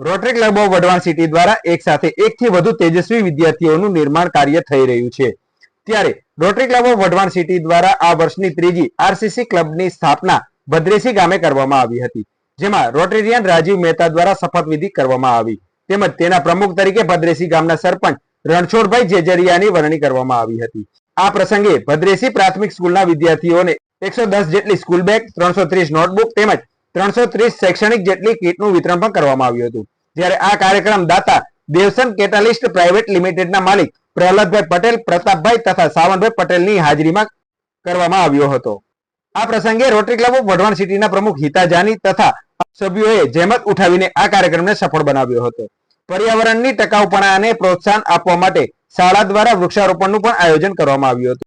Rotary Club of Wadhwan City દ્વારા એક સાથે એકથી વધુ તેજસ્વી વિદ્યાર્થીઓનું નિર્માણ કાર્ય થઈ રહ્યું છે. ત્યારે Rotary Club of Wadhwan City દ્વારા આ વર્ષની ત્રીજી આરસીસી ક્લબની સ્થાપના ભદ્રેસી ગામે કરવામાં આવી હતી, જેમાં રોટરીયન રાજીવ મહેતા દ્વારા શપથવિધિ કરવામાં આવી, તેમજ તેના પ્રમુખ તરીકે ભદ્રેસી ગામના સરપંચ રણછોડભાઈ જેજરિયાની વરણી કરવામાં આવી હતી. આ પ્રસંગે ભદ્રેસી પ્રાથમિક સ્કૂલના વિદ્યાર્થીઓને એકસો દસ જેટલી સ્કૂલ બેગ, ત્રણસો ત્રીસ નોટબુક તેમજ ત્રણસો ત્રીસ શૈક્ષણિક જેટલી કીટનું વિતરણ પણ કરવામાં આવ્યું હતું. જ્યારે આ કાર્યક્રમ દાતા દેવસન કેટાલિસ્ટ પ્રાઇવેટ લિમિટેડના માલિક પ્રહલાદભાઈ પટેલ, પ્રતાપભાઈ તથા સાવંતભાઈ પટેલની હાજરીમાં કરવામાં આવ્યો હતો. આ પ્રસંગે રોટરી ક્લબ ઓફ વઢવાણ સિટીના પ્રમુખ હિતા જાની તથા સભ્યોએ જહેમત ઉઠાવીને આ કાર્યક્રમને સફળ બનાવ્યો હતો. પર્યાવરણની ટકાઉપણાને પ્રોત્સાહન આપવા માટે શાળા દ્વારા વૃક્ષારોપણનું પણ આયોજન કરવામાં આવ્યું હતું.